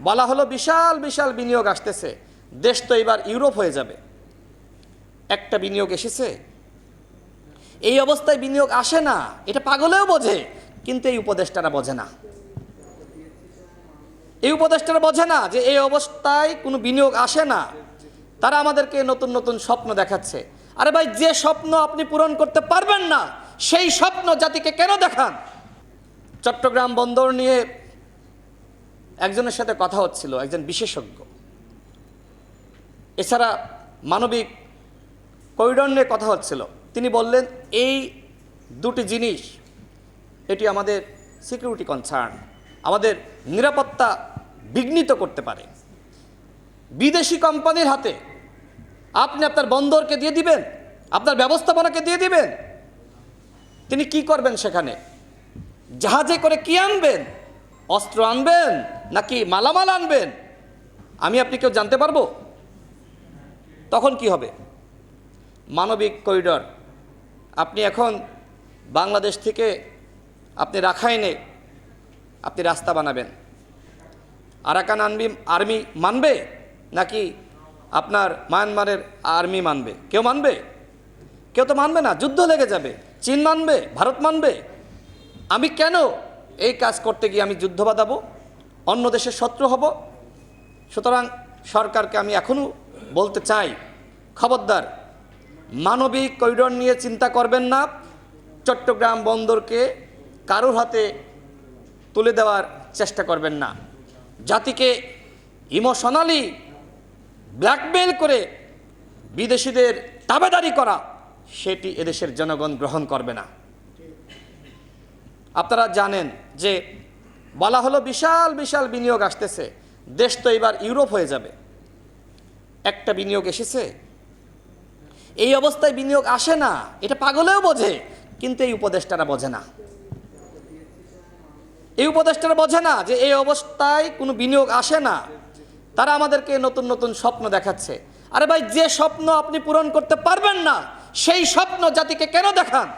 বলা হলো বিশাল বিশাল বিনিয়োগ আসতেছে। দেশ তো এবার ইউরোপ হয়ে যাবে। একটা বিনিয়োগ এসেছে। এই অবস্থায় বিনিয়োগ আসে না। এটা পাগলেও বোঝে, কিন্তু এই উপদেষ্টারা বোঝে না। এই উপদেষ্টারা বোঝে না যে এই অবস্থায় কোনো বিনিয়োগ আসে না। তারা আমাদেরকে নতুন নতুন স্বপ্ন দেখাচ্ছে। আরে ভাই, যে স্বপ্ন আপনি পূরণ করতে পারবেন না, সেই স্বপ্ন জাতিকে কেন দেখান? চট্টগ্রাম বন্দর নিয়ে একজনের সাথে কথা হচ্ছিল, একজন বিশেষজ্ঞ। এছাড়া মানবিক করিডর কথা হচ্ছিল। তিনি বললেন, এই দুটি জিনিস, এটি আমাদের সিকিউরিটি কনসার্ন আমাদের নিরাপত্তা বিঘ্নিত করতে পারে। বিদেশি কোম্পানির হাতে আপনি আপনার বন্দরকে দিয়ে দিবেন, আপনার ব্যবস্থাপনাকে দিয়ে দিবেন। তিনি কি করবেন সেখানে? জাহাজে করে কি আনবেন? অস্ত্র আনবেন নাকি মালামাল আনবেন? আমি আপনি কেউ জানতে পারব? তখন কি হবে? মানবিক করিডর। আপনি এখন বাংলাদেশ থেকে আপনি রাখাইনে আপনি রাস্তা বানাবেন। আরাকান আর্মি আর্মি মানবে নাকি আপনার মায়ানমারের আর্মি মানবে? কেউ মানবে? কেউ তো মানবে না, যুদ্ধ লেগে যাবে। চীন মানবে, ভারত মানবে। আমি কেন এই কাজ করতে গিয়ে আমি যুদ্ধ বাঁধাবো, অন্য দেশের শত্রু হব। সুতরাং সরকারকে আমি এখনও বলতে চাই, খবরদার, মানবিক করিডর নিয়ে চিন্তা করবেন না। চট্টগ্রাম বন্দরকে কারোর হাতে তুলে দেওয়ার চেষ্টা করবেন না। জাতিকে ইমোশনালি ব্ল্যাকমেল করে বিদেশিদের তাবেদারি করা, সেটি এদেশের জনগণ গ্রহণ করবে না। আপনারা জানেন যে বলা হলো বিশাল বিশাল বিনিয়োগ আসতেছে। দেশ তো এবার ইউরোপ হয়ে যাবে। একটা বিনিয়োগ এসেছে। এই অবস্থায় বিনিয়োগ আসে না। এটা পাগলেও বোঝে, কিন্তু এই উপদেষ্টারা বোঝে না। এই উপদেষ্টারা বোঝে না যে এই অবস্থায় কোনো বিনিয়োগ আসে না। তারা আমাদেরকে নতুন নতুন স্বপ্ন দেখাচ্ছে। আরে ভাই, যে স্বপ্ন আপনি পূরণ করতে পারবেন না, সেই স্বপ্ন জাতিকে কেন দেখান?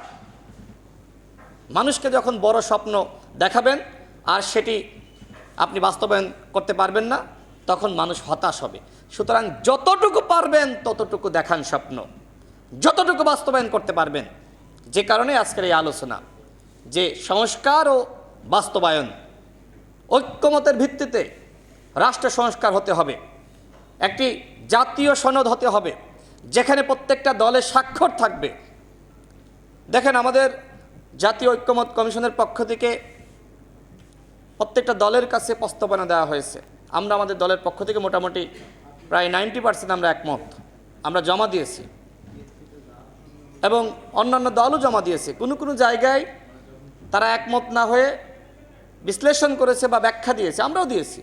মানুষকে যখন বড় স্বপ্ন দেখাবেন আর সেটি আপনি বাস্তবায়ন করতে পারবেন না, তখন মানুষ হতাশ হবে। সুতরাং যতটুকু পারবেন, ততটুকু দেখান স্বপ্ন। যতটুকু বাস্তবায়ন করতে পারবেন, যে কারণে আজকের এই আলোচনা। যে সংস্কার ও বাস্তবায়ন, ঐক্যমতের ভিত্তিতে রাষ্ট্র সংস্কার হতে হবে। একটি জাতীয় সনদ হতে হবে, যেখানে প্রত্যেকটা দলের স্বাক্ষর থাকবে। দেখেন আমাদের জাতীয় ঐক্যমত কমিশনের পক্ষ থেকে প্রত্যেকটা দলের কাছে প্রস্তাবনা দেওয়া হয়েছে। আমরা আমাদের দলের পক্ষ থেকে মোটামুটি প্রায় নাইনটি পার্সেন্ট আমরা একমত। আমরা জমা দিয়েছি। এবং অন্যান্য দলও জমা দিয়েছে। কোনো কোনো জায়গায় তারা একমত না হয়ে বিশ্লেষণ করেছে বা ব্যাখ্যা দিয়েছে। আমরাও দিয়েছি।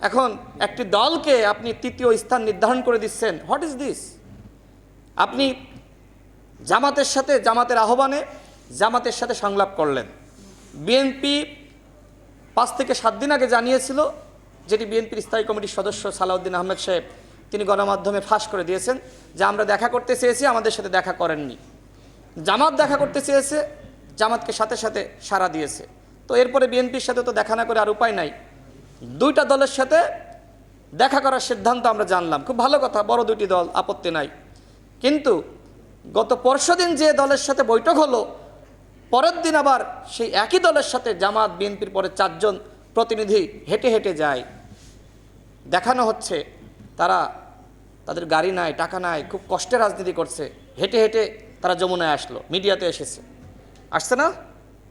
এখন একটি দলকে আপনি তৃতীয় স্থান নির্ধারণ করে দিচ্ছেন। What is this? আপনি জামাতের সাথে জামাতের আহ্বানে জামাতের সাথে সংলাপ করলেন। বিএনপি পাঁচ থেকে সাত দিন আগে জানিয়েছিল যেটি বিএনপির স্থায়ী কমিটির সদস্য সালাউদ্দিন আহমেদ সাহেব, তিনি গণমাধ্যমে ফাঁস করে দিয়েছেন, যে আমরা দেখা করতে চেয়েছি, আমাদের সাথে দেখা করেননি। জামাত দেখা করতে চেয়েছে, জামাতকে সাথে সাথে সাড়া দিয়েছে। তো এরপরে বিএনপির সাথে তো দেখা না করে আর উপায় নাই। দুইটা দলের সাথে দেখা করার সিদ্ধান্ত আমরা জানলাম। খুব ভালো কথা, বড় দুটি দল, আপত্তি নাই। কিন্তু গত পরশুদিন যে দলের সাথে বৈঠক হলো পরের দিন আবার সেই একই দলের সাথে জামাত, বিএনপির পরে চারজন প্রতিনিধি হেঁটে হেঁটে যায়। দেখানো হচ্ছে তারা তাদের গাড়ি নাই, টাকা নাই, খুব কষ্টে রাজনীতি করছে। হেঁটে হেঁটে তারা যমুনায় আসলো, মিডিয়াতে এসেছে। আসছে না?